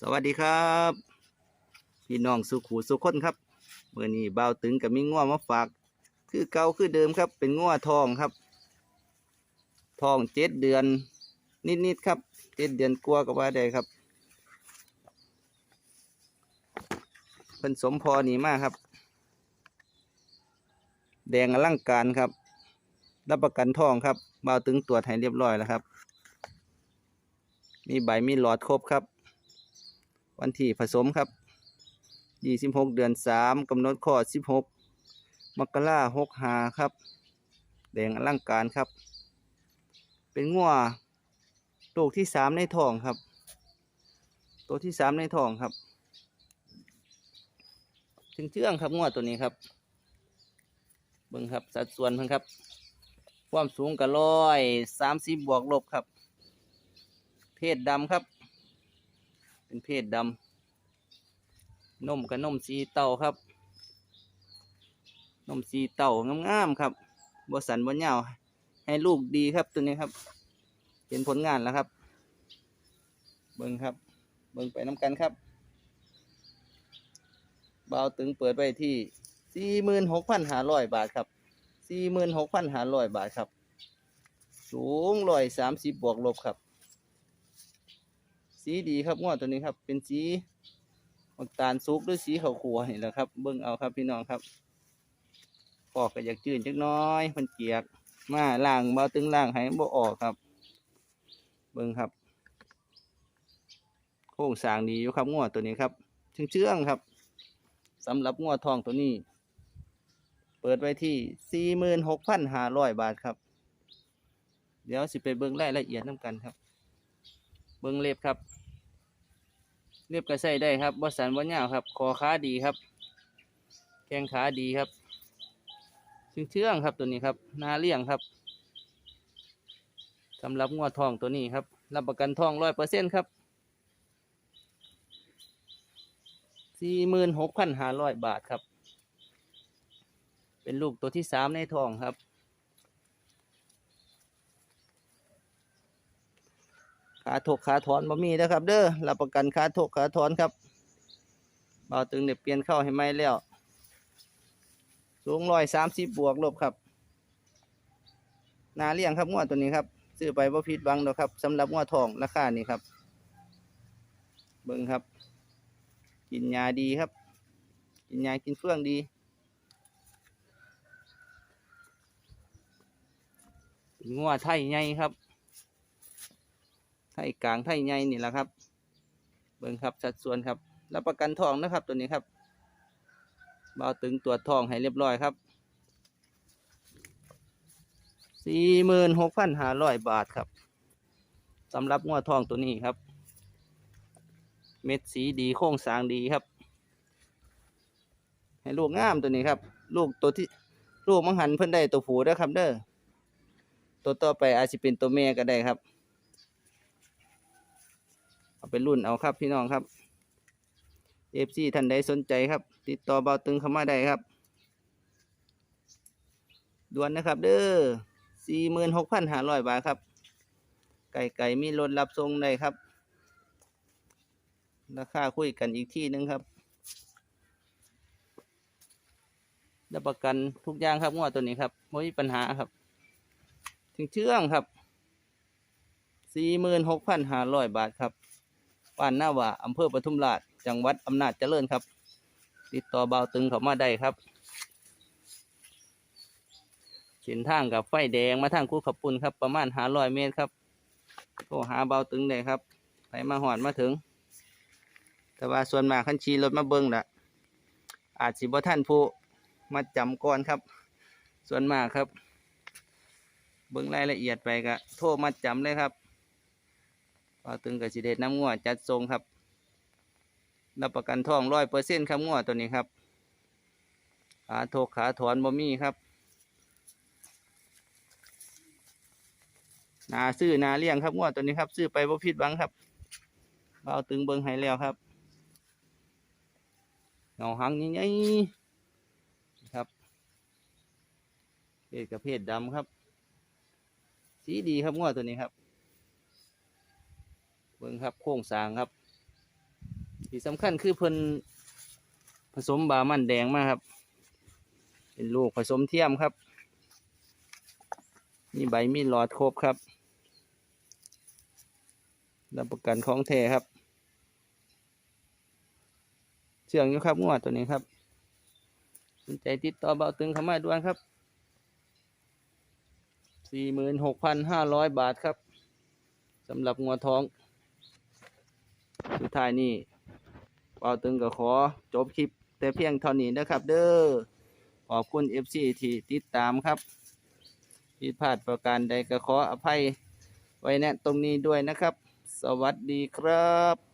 สวัสดีครับ พี่น้องสุขูสุขคนครับเมื่อนี้เบาตึงกับมีง้อมาฝาก คือเก่าคือเดิมครับ เป็นง้อทองครับ ทองเจ็ดเดือน นิดๆครับเจ็ดเดือนกลัวาก็ว่าได้ครับเป็นสมพอนีมากครับ แดงอลังการครับ รับประกันทองครับเบาตึงตรวจให้เรียบร้อยแล้วครับ มีใบมีหลอดครบครับ วันที่ผสมครับ26เดือน3กำหนดข้อ16มกราหกหาครับ แดงอลังการครับ เป็นงัวลูกที่3ในท้องครับ ตัวที่3ในท้องครับ ถึงเชื่องครับงัวตัวนี้ครับ เบิ่งครับสัดส่วนเพิ่นครับ ความสูงก็ร้อยสามสิบบวกลบครับ เพศดำครับ เป็นเพศดำนมกับนมสีเต่าครับนมสีเต่างามๆครับบสันบนยาวให้ลูกดีครับตัวนี้ครับ เห็นผลงานแล้วครับ เบิ้งครับ เบิ้งไปน้ำกันครับเบาตึงเปิดไปที่สี่หมื่นหกพันห้าร้อยบาทครับสี่หมื่นหกพันห้าร้อยบาทครับ สูงร้อยสามสิบบวกลบครับ สีดีครับงวดตัวนี้ครับ เป็นสีน้ำตาลซุกหรือสีขาวขัวนี่แหละครับ เบิ่งเอาครับพี่น้องครับปอกก็อยากจืดจักน้อยมันเกียก มาล่างเบาตึงล่างให้บ่ออกครับ เบิ่งครับ โครงสางดีอยู่ครับงวดตัวนี้ครับเชื่องเชื่องครับสำหรับงวดทองตัวนี้ เปิดไว้ที่สี่หมื่นหกพันห้าร้อยบาทครับ เดี๋ยวสิไปเบิ่งรายละเอียดน้ำกันครับ เบิ้งเล็บครับ เล็บก็ใส่ได้ครับบสันบ่ยาวครับ คอขาดีครับ แข้งขาดีครับเชื่องเชื่องครับตัวนี้ครับนาเลี้ยงครับสำหรับงวดทองตัวนี้ครับ รับประกันทองร้อยเปอร์เซ็นต์ครับสี่หมื่นหกพันห้าร้อยบาทครับ เป็นลูกตัวที่สามในทองครับ ขาถกขาถอนบ่มีนะครับ เด้อรับประกันขาถกขาถอนครับเบาตึงเนี่ยเปลี่ยนเข้าให้ไหมแล้ว สูงร้อยสามสิบบวกลบครับนาเลี้ยงครับงวดตัวนี้ครับซื้อไปบ่ผิดหวังดอกครับสำหรับงวดทองราคานี้ครับ เบิ่งครับ กินยาดีครับ กินยากินเฟื่องดีเป็นงัวไทยใหญ่ครับ ไทยกลางไทยใหญ่นี่แหละครับ เบิ่งครับสัดส่วนครับรับประกันทองนะครับตัวนี้ครับเบาตึงตรวจทองให้เรียบร้อยครับสี่หมื่นหกพันห้าร้อยบาทครับสำหรับงวดทองตัวนี้ครับ เม็ดสีดีโค้งสางดีครับ ให้ลูกงามตัวนี้ครับ ลูกตัวที่ลูกมังหันเพิ่นได้ตัวผูเด้ครับเด้อตัวต่อไปอาจจะเป็นตัวแม่ก็ได้ครับ เอาไปรุ่นเอาครับพี่น้องครับเอฟซีท่านใดสนใจครับ ติดต่อเบาตึงเข้ามาได้ครับด่วนนะครับ เด้อสี่หมื่นหกพันห้าร้อยบาทครับ ไก่ไก่มีรถรับส่งได้ครับ ราคาคุยกันอีกที่หนึงครับรับประกันทุกอย่างครับงวดตัวนี้ครับไม่มีปัญหาครับ ถึงเชื่องครับสี่หมื่นหกพันห้าร้อยบาทครับ บ้านหน้าว่าอำเภอปทุมราช จังหวัดอำนาจเจริญครับ ติดต่อเบาตึงเขามาได้ครับเส้นทางกับไฟแดงมาทางคูขับปุ่นครับ ประมาณหาร้อยเมตรครับโทรหาเบาตึงได้ครับ ไปมาหอดมาถึง แต่ว่าส่วนมากขันชีรถมาเบิ้งละอาจสิบ่ท่านผู้มาจำก่อนครับ ส่วนมากครับ เบิ้งรายละเอียดไปก็โทรมาจำเลยครับ ปลาตึงกับสิเดชน้ำงัวจัดทรงครับรับประกันทองร้อยเปอร์เซ็นต์ครับงัวตัวนี้ครับ ขาโถกขาถอนบ่มีครับ นาซื้อนาเลี้ยงครับงัวตัวนี้ครับ ซื้อไปบ่ผิดหวังครับเบาตึงเบิงให้แล้วครับเงาหังใหญ่ๆครับเพศกับเพศดำครับ สีดีครับงัวตัวนี้ครับ เบิ่งครับโค้งสางครับ ที่สำคัญคือเพิ่นผสมบามันแดงมาครับ เป็นลูกผสมเทียมครับ มีใบมีหลอดครบครับรับประกันของแท้ครับ เชื่องอยู่ครับงวดตัวนี้ครับสนใจติดต่อเบาตึงเข้ามาด่วนครับสี่หมื่นหกพันห้าร้อยบาทครับสำหรับงัวท้อง สุดท้ายนี่เบาตึงก็ขอจบคลิปแต่เพียงเท่านี้นะครับ เด้อขอบคุณ FC ที่ติดตามครับผิดพลาดประการใดก็ขออภัยไว้แนะตรงนี้ด้วยนะครับ สวัสดีครับ